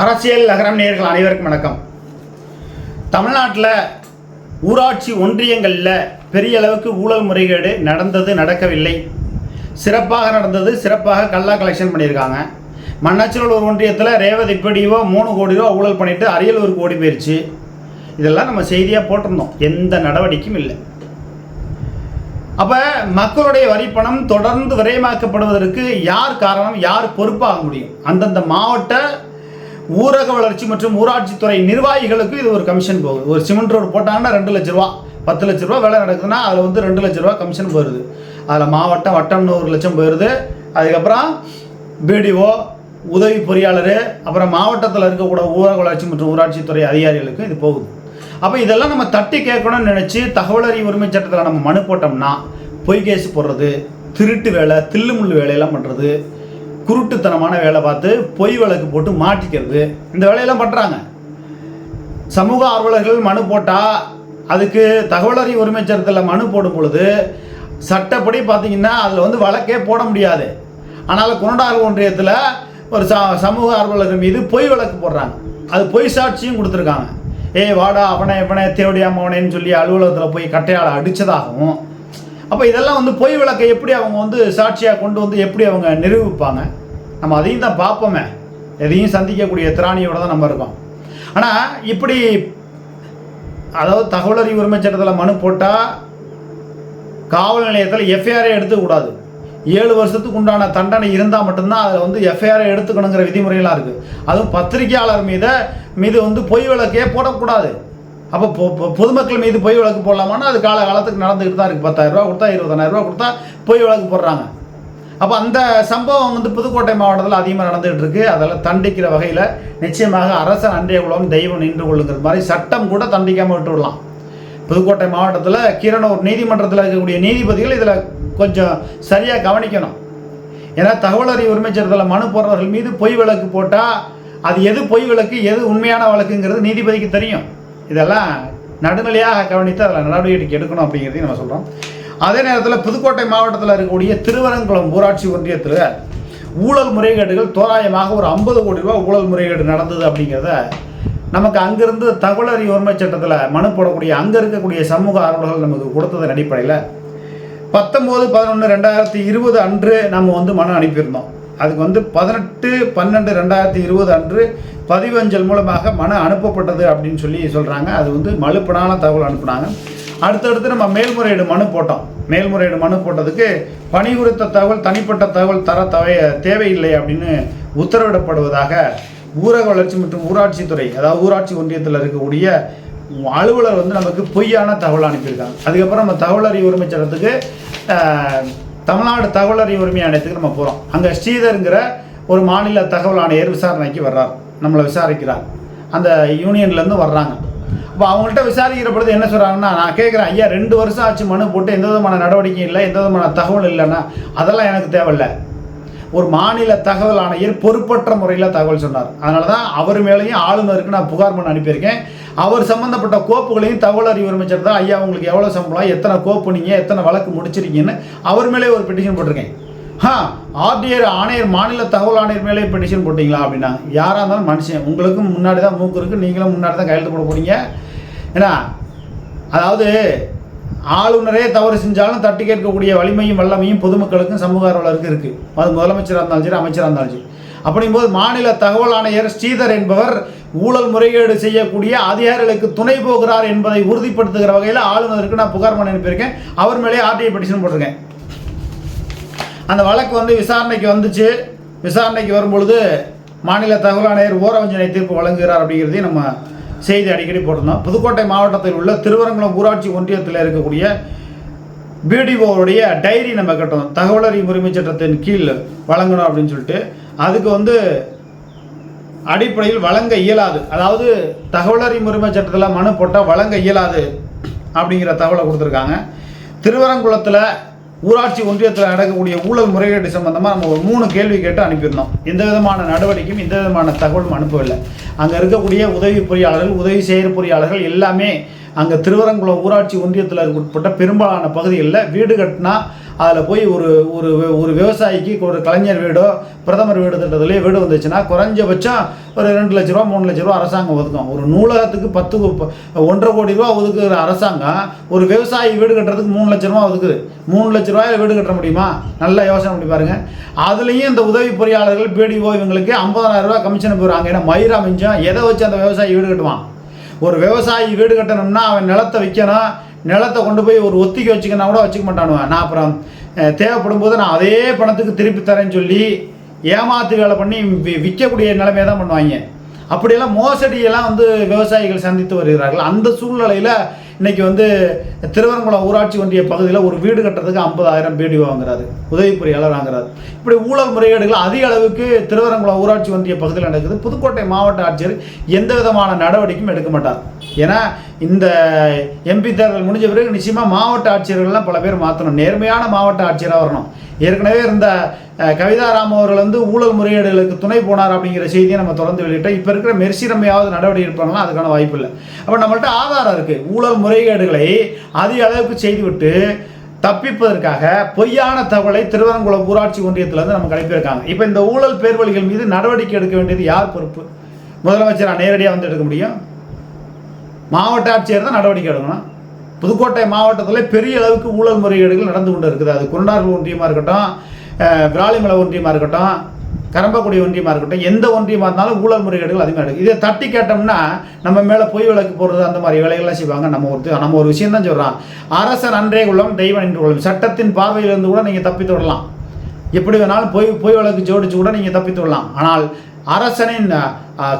அரசியல் நகரம் நேர்கள் அனைவருக்கும் வணக்கம். தமிழ்நாட்டில் ஊராட்சி ஒன்றியங்களில் பெரிய அளவுக்கு ஊழல் முறைகேடு நடந்தது நடக்கவில்லை. சிறப்பாக நடந்தது சிறப்பாக கல்லா கலெக்ஷன் பண்ணியிருக்காங்க. மண்ணச்சலூர் ஒன்றியத்தில் ரேவதி இப்படியோ மூணு கோடி ரூபா ஊழல் பண்ணிட்டு அரியலூர் கோடி போயிடுச்சு இதெல்லாம் நம்ம செய்தியாக போட்டிருந்தோம். எந்த நடவடிக்கையும் இல்லை. அப்போ மக்களுடைய வரிப்பணம் தொடர்ந்து விரயமாக்கப்படுவதற்கு யார் காரணம் யார் பொறுப்பாக முடியும்? அந்தந்த மாவட்ட ஊரக வளர்ச்சி மற்றும் ஊராட்சித்துறை நிர்வாகிகளுக்கு இது ஒரு கமிஷன் போகுது. ஒரு சிமெண்ட் ரோடு போட்டாங்கன்னா ரெண்டு லட்ச ரூபா பத்து லட்ச ரூபா வேலை நடக்குதுன்னா அதில் வந்து ரெண்டு லட்ச ரூபா கமிஷன் போயிடுது. அதில் மாவட்டம் வட்டம்னு ஒரு லட்சம் போயிடுது. அதுக்கப்புறம் பிடிஓ உதவி பொறியாளர் அப்புறம் மாவட்டத்தில் இருக்கக்கூட ஊரக வளர்ச்சி மற்றும் ஊராட்சித்துறை அதிகாரிகளுக்கு இது போகுது. அப்போ இதெல்லாம் நம்ம தட்டி கேட்கணும்னு நினச்சி தகவல் அறிவு உரிமை சட்டத்தில் நம்ம மனு போட்டோம்னா பொய் கேஸ் போடுறது திருட்டு வேலை தில்லுமுள்ளு வேலையெல்லாம் பண்ணுறது குருட்டுத்தனமான வேலை பார்த்து பொய் வழக்கு போட்டு மாட்டிக்கிறது. இந்த வேலையெல்லாம் பண்ணுறாங்க சமூக ஆர்வலர்கள் மனு போட்டால் அதுக்கு தகவல் அறிவு உரிமை சட்டத்தில் மனு போடும் பொழுது சட்டப்படி பார்த்தீங்கன்னா அதில் வந்து வழக்கே போட முடியாது. ஆனால் குரண்டாறு ஒன்றியத்தில் ஒரு ச சமூக ஆர்வலர்கள் மீது பொய் வழக்கு போடுறாங்க. அது பொய் சாட்சியும் கொடுத்துருக்காங்க. ஏய் வாடா அவனை இவனை தேவடியாமவனேன்னு சொல்லி அலுவலகத்தில் போய் கட்டையால் அடித்ததாகவும் அப்போ இதெல்லாம் வந்து பொய் விளக்கை எப்படி அவங்க வந்து சாட்சியாக கொண்டு வந்து எப்படி அவங்க நிரூபிப்பாங்க? நம்ம அதையும் தான் பார்ப்போமே. எதையும் சந்திக்கக்கூடிய திராணியோட தான் நம்ம இருக்கோம். ஆனால் இப்படி அதாவது தகவல் அறிவு உரிமை சட்டத்தில் மனு போட்டால் காவல் நிலையத்தில் எஃப்ஐஆரே எடுத்துக்கூடாது ஏழு வருஷத்துக்கு உண்டான தண்டனை இருந்தால் மட்டும்தான் அதில் வந்து எஃப்ஐஆரை எடுத்துக்கணுங்கிற விதிமுறைகளாக இருக்குது அதுவும் பத்திரிகையாளர் மீத மீது வந்து பொய் விளக்கே போடக்கூடாது. அப்போ பொதுமக்கள் மீது பொய் வழக்கு போடலாமான்னா அது கால காலத்துக்கு நடந்துக்கிட்டு தான் இருக்குது பத்தாயிரரூபா கொடுத்தா இருபதனாயிரரூபா கொடுத்தா பொய் வழக்கு போடுறாங்க. அப்போ அந்த சம்பவம் வந்து புதுக்கோட்டை மாவட்டத்தில் அதிகமாக நடந்துகிட்டு இருக்கு. அதெல்லாம் தண்டிக்கிற வகையில் நிச்சயமாக அரசன் அன்றைய குலம் தெய்வம் நின்று கொள்ளுங்கிற மாதிரி சட்டம் கூட தண்டிக்காமல் விட்டுவிடலாம் புதுக்கோட்டை மாவட்டத்தில் கீரனூர் நீதிமன்றத்தில் இருக்கக்கூடிய நீதிபதிகள் இதில் கொஞ்சம் சரியாக கவனிக்கணும். ஏன்னா தகவல் அறிவு உரிமை சட்டத்தில் மனு போடுறவர்கள் மீது பொய் விளக்கு போட்டால் அது எது பொய் விளக்கு எது உண்மையான வழக்குங்கிறது நீதிபதிக்கு தெரியும். இதெல்லாம் நடுநிலையாக கவனித்து அதில் நடவடிக்கை எடுக்கணும் அப்படிங்கிறதையும் நம்ம சொல்கிறோம் அதே நேரத்தில் புதுக்கோட்டை மாவட்டத்தில் இருக்கக்கூடிய திருவரங்குளம் ஊராட்சி ஒன்றியத்தில் ஊழல் முறைகேடுகள் தோராயமாக ஒரு ஐம்பது கோடி ரூபா ஊழல் முறைகேடு நடந்தது அப்படிங்கிறத நமக்கு அங்கிருந்து தகவல் அறிவு உரிமை சட்டத்தில் மனு போடக்கூடிய அங்கே இருக்கக்கூடிய சமூக ஆர்வலர்கள் நமக்கு கொடுத்ததன் அடிப்படையில் பத்தொம்போது பதினொன்று ரெண்டாயிரத்தி இருபது அன்று நம்ம வந்து மனு அனுப்பியிருந்தோம். அதுக்கு வந்து பதினெட்டு பன்னெண்டு ரெண்டாயிரத்தி இருபது அன்று பதிவஞ்சல் மூலமாக மனு அனுப்பப்பட்டது அப்படின்னு சொல்லி சொல்கிறாங்க அது வந்து மலுப்படான தகவல் அனுப்புனாங்க. அடுத்தடுத்து நம்ம மேல்முறையீடு மனு போட்டோம். மேல்முறையீடு மனு போட்டதுக்கு பணி குறித்த தகவல் தனிப்பட்ட தகவல் தர தவை தேவையில்லை அப்படின்னு உத்தரவிடப்படுவதாக ஊரக வளர்ச்சி மற்றும் ஊராட்சித்துறை அதாவது ஊராட்சி ஒன்றியத்தில் இருக்கக்கூடிய அலுவலர் வந்து நமக்கு பொய்யான தகவல் அனுப்பியிருக்காங்க. அதுக்கப்புறம் நம்ம தகவல் அறிவு உரிமை சட்டத்துக்கு தமிழ்நாடு தகவல் அறிவு உரிமை ஆணையத்துக்கு நம்ம போகிறோம் அங்கே ஸ்ரீதருங்கிற ஒரு மாநில தகவல் ஆணையர் விசாரணைக்கு வர்றார். நம்மளை விசாரிக்கிறார். அந்த யூனியன்லேருந்து வர்றாங்க. இப்போ அவங்கள்ட்ட விசாரிக்கிற பொழுது என்ன சொல்கிறாங்கன்னா நான் கேட்குறேன் ஐயா ரெண்டு வருஷம் ஆச்சு மனு போட்டு எந்த விதமான நடவடிக்கை இல்லை எந்த விதமான தகவல் இல்லைன்னா அதெல்லாம் எனக்கு தேவையில்லை. ஒரு மாநில தகவல் ஆணையர் பொறுப்பற்ற முறையில் தகவல் சொன்னார். அதனால தான் அவர் மேலேயும் ஆளுநருக்கு நான் புகார் பண்ண அனுப்பியிருக்கேன். அவர் சம்மந்தப்பட்ட கோப்புகளையும் தகவல் அறிவு அமைச்சர் தான் ஐயா உங்களுக்கு எவ்வளோ சம்பளம் எத்தனை கோப்பு நீங்கள் எத்தனை வழக்கு முடிச்சிருக்கீங்கன்னு அவர் மேலே ஒரு பெட்டிஷன் போட்டிருக்கேன். ஆ ஆர்டிஆர் ஆணையர் மாநில தகவல் ஆணையர் மேலே பெட்டிஷன் போட்டிங்களா அப்படின்னா யாராக இருந்தாலும் மனுஷன் உங்களுக்கும் முன்னாடி தான் மூக்கு இருக்குது நீங்களும் முன்னாடி தான் கையெழுத்து போட போகிறீங்க ஏன்னா அதாவது ஆளுநரே தவறு செஞ்சாலும் தட்டி கேட்கக்கூடிய வலிமையும் வல்லமையும் பொதுமக்களுக்கும் சமூக ஆர்வலருக்கும் இருக்குது அது முதலமைச்சராக இருந்தாலும் சரி அமைச்சராக இருந்தாலும் சரி. அப்படிங்கும்போது மாநில தகவல் ஆணையர் ஸ்ரீதர் என்பவர் ஊழல் முறைகேடு செய்யக்கூடிய அதிகாரிகளுக்கு துணை போகிறார் என்பதை உறுதிப்படுத்துகிற வகையில் ஆளுநருக்கு நான் புகார் பண்ணி அனுப்பியிருக்கேன். அவர் மேலே ஆர்டிஐ பெட்டிஷன் போட்டிருக்கேன். அந்த வழக்கு வந்து விசாரணைக்கு வந்துச்சு. விசாரணைக்கு வரும்பொழுது மாநில தகவல் ஆணையர் ஓரவஞ்சனை தீர்ப்பு வழங்குகிறார் அப்படிங்கிறதையும் நம்ம செய்தி அடிக்கடி போட்டிருந்தோம். புதுக்கோட்டை மாவட்டத்தில் உள்ள திருவரங்குளம் ஊராட்சி ஒன்றியத்தில் இருக்கக்கூடிய பிடிஓவுடைய டைரி நம்ம கட்டணும். தகவல் அறிவு உரிமை சட்டத்தின் கீழ் வழங்கணும் அப்படின்னு சொல்லிட்டு அதுக்கு வந்து அடிப்படையில் வழங்க இயலாது. அதாவது தகவல் அறிவு உரிமை சட்டத்தில் மனு போட்டால் வழங்க இயலாது அப்படிங்கிற தகவலை கொடுத்துருக்காங்க. திருவரங்குளத்தில் ஊராட்சி ஒன்றியத்தில் நடக்கக்கூடிய ஊழல் முறைகேடு சம்பந்தமாக நம்ம ஒரு மூணு கேள்வி கேட்டு அனுப்பியிருந்தோம். எந்த விதமான நடவடிக்கையும் எந்த விதமான தகவலும் அனுப்பவில்லை. அங்கே இருக்கக்கூடிய உதவி பொறியாளர்கள் உதவி செயற்பொறியாளர்கள் எல்லாமே அங்கே திருவரங்குளம் ஊராட்சி ஒன்றியத்தில் உட்பட்ட பெரும்பாலான பகுதிகளில் வீடு கட்டினா அதில் போய் ஒரு ஒரு ஒரு விவசாயிக்கு ஒரு கலைஞர் வீடோ பிரதமர் வீடு திட்டத்துலேயே வீடு வந்துச்சுன்னா குறைஞ்சபட்சம் ஒரு ரெண்டு லட்ச ரூபா மூணு லட்ச ரூபா அரசாங்கம் ஒதுக்கும். ஒரு நூலகத்துக்கு பத்து ஒன்றரை கோடி ரூபா ஒதுக்குற அரசாங்கம் ஒரு விவசாயி வீடு கட்டுறதுக்கு மூணு லட்ச ரூபா ஒதுக்குது. மூணு லட்ச ரூபாயில் வீடு கட்ட முடியுமா? நல்லா யோசனை பண்ணி பாருங்கள் அதுலேயும் இந்த உதவி பொறியாளர்கள் பிடிஓ இவங்களுக்கு ஐம்பதாயிரம் ரூபா கமிஷன் போகிறாங்க ஏன்னா மயிரா மிஞ்சம் எதை வச்சு அந்த விவசாயி வீடு கட்டுவான்? ஒரு விவசாயி வீடு கட்டணும்னா அவன் நிலத்தை விற்கணும் நிலத்தை கொண்டு போய் ஒரு ஒத்திக்க வச்சுக்கனா கூட வச்சுக்க மாட்டானுவன் நான் அப்புறம் தேவைப்படும் போது நான் அதே பணத்துக்கு திருப்பி தரேன்னு சொல்லி ஏமாத்து வேலை பண்ணி விற்கக்கூடிய நிலைமையை தான் பண்ணுவாங்க. அப்படியெல்லாம் மோசடியெல்லாம் வந்து விவசாயிகள் சந்தித்து வருகிறார்கள். அந்த சூழ்நிலையில் இன்னைக்கு வந்து திருவரங்குளம் ஊராட்சி ஒன்றிய பகுதியில் ஒரு வீடு கட்டுறதுக்கு ஐம்பதாயிரம் பேடி வாங்குறாரு. உதவி பொறியாளர் வாங்குறாரு. இப்படி ஊழல் முறைகேடுகள் அதிக அளவுக்கு திருவரங்குளம் ஊராட்சி ஒன்றிய பகுதியில் நடக்குது. புதுக்கோட்டை மாவட்ட ஆட்சியர் எந்த விதமான நடவடிக்கையும் எடுக்க மாட்டார். ஏன்னா இந்த எம்பி தேர்தல் முடிஞ்ச பிறகு நிச்சயமாக மாவட்ட ஆட்சியர்கள்லாம் பல பேர் மாற்றணும் நேர்மையான மாவட்ட ஆட்சியராக வரணும். ஏற்கனவே இருந்த கவிதா ராம் அவர்கள் வந்து ஊழல் முறையீடுகளுக்கு துணை போனார் அப்படிங்கிற செய்தியை நம்ம தொடர்ந்து வெளியிட்டோம். இப்போ இருக்கிற மெர்சிரமையாவது நடவடிக்கை எடுப்பாங்களா அதுக்கான வாய்ப்பு இல்லை. அப்போ நம்மள்ட்ட ஆதாரம் இருக்குது ஊழல் முறைகேடுகளை அதிக அளவுக்கு செய்துவிட்டு தப்பிப்பதற்காக பொய்யான தகவலை திருவரங்குளம் ஊராட்சி ஒன்றியத்திலிருந்து நமக்கு அனுப்பியிருக்காங்க. இப்போ இந்த ஊழல் பேர்வழிகள் மீது நடவடிக்கை எடுக்க வேண்டியது யார் பொறுப்பு? முதலமைச்சரா நேரடியாக வந்து எடுக்க முடியும்? மாவட்ட ஆட்சியர் தான் நடவடிக்கை எடுக்கணும். புதுக்கோட்டை மாவட்டத்தில் பெரிய அளவுக்கு ஊழல் முறைகேடுகள் நடந்து கொண்டு இருக்குது. அது குருண்டார்கள் ஒன்றியமாக இருக்கட்டும் விராலிமலை ஒன்றியமாக இருக்கட்டும் கரம்பக்குடி ஒன்றியமாக இருக்கட்டும் எந்த ஒன்றியமாக இருந்தாலும் ஊழல் முறைகேடுகள் அதிகமாக இருக்குது இதை தட்டி கேட்டோம்னா நம்ம மேலே பொய் விளக்கு போடுறது அந்த மாதிரி வேலைகள்லாம் செய்வாங்க. நம்ம ஒரு நம்ம ஒரு விஷயம் தான் சொல்கிறோம் அரசன் அன்றே உள்ளம் தெய்வம் என்று கொள்ளும் சட்டத்தின் பார்வையிலிருந்து கூட நீங்கள் தப்பித்து விடலாம் எப்படி வேணாலும் பொய் பொய் வழக்கு ஜோடிச்சு கூட நீங்கள் தப்பித்து விடலாம் ஆனால் அரசனின்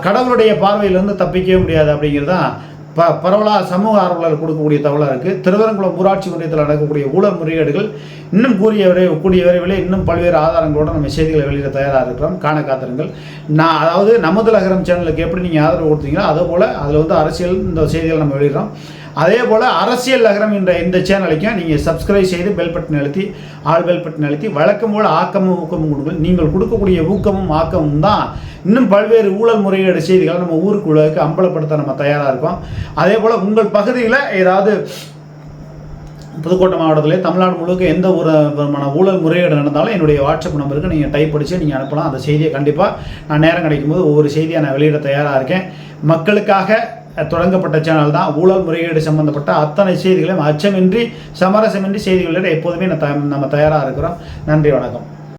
கடவுளுடைய பார்வையிலிருந்து தப்பிக்கவே முடியாது அப்படிங்கிறது தான் ப பரவலாக சமூக ஆர்வலர்கள் கொடுக்கக்கூடிய தகவலாக இருக்குது திருவரங்குளம் ஊராட்சி ஒன்றியத்தில் நடக்கக்கூடிய ஊழல் முறைகேடுகள் இன்னும் கூறிய விரை கூடிய விரைவில் இன்னும் பல்வேறு ஆதாரங்களோடு நம்ம செய்திகளை வெளியிட தயாராக இருக்கிறோம். காண காத்திருங்கள். நான் அதாவது நமது நகரம் சேனலுக்கு எப்படி நீங்கள் ஆதரவு கொடுத்தீங்களோ அதே போல் அதில் வந்து அரசியல் இந்த செய்திகளை நம்ம வெளியிடுறோம். அதே போல் அரசியல் நகரம் என்ற இந்த சேனலுக்கும் நீங்கள் சப்ஸ்கிரைப் செய்து பெல் பட்டன் அழுத்தி ஆல் பெல் பட்டன் அழுத்தி வழக்கம் போல் ஆக்கமும் ஊக்கமும் கொடுங்கள். நீங்கள் கொடுக்கக்கூடிய ஊக்கமும் ஆக்கமும் தான் இன்னும் பல்வேறு ஊழல் முறையீடு செய்திகளை நம்ம ஊருக்குள்ளக்கு அம்பலப்படுத்த நம்ம தயாராக இருக்கோம். அதே போல் உங்கள் பகுதியில் ஏதாவது புதுக்கோட்டை மாவட்டத்திலே தமிழ்நாடு முழுக்க எந்த ஒரு விதமான ஊழல் முறையீடு நடந்தாலும் என்னுடைய வாட்ஸ்அப் நம்பருக்கு நீங்கள் டைப் படித்து நீங்கள் அனுப்பலாம். அந்த செய்தியை கண்டிப்பாக நான் நேரம் கிடைக்கும்போது ஒவ்வொரு செய்தியை நான் வெளியிட தயாராக இருக்கேன். மக்களுக்காக தொடங்கப்பட்ட சேனல் தான். ஊழல் முறைகேடு சம்பந்தப்பட்ட அத்தனை செய்திகளையும் அச்சமின்றி சமரசமின்றி செய்திகளில் எப்போதுமே த- நம்ம தயாராக இருக்கிறோம். நன்றி வணக்கம்.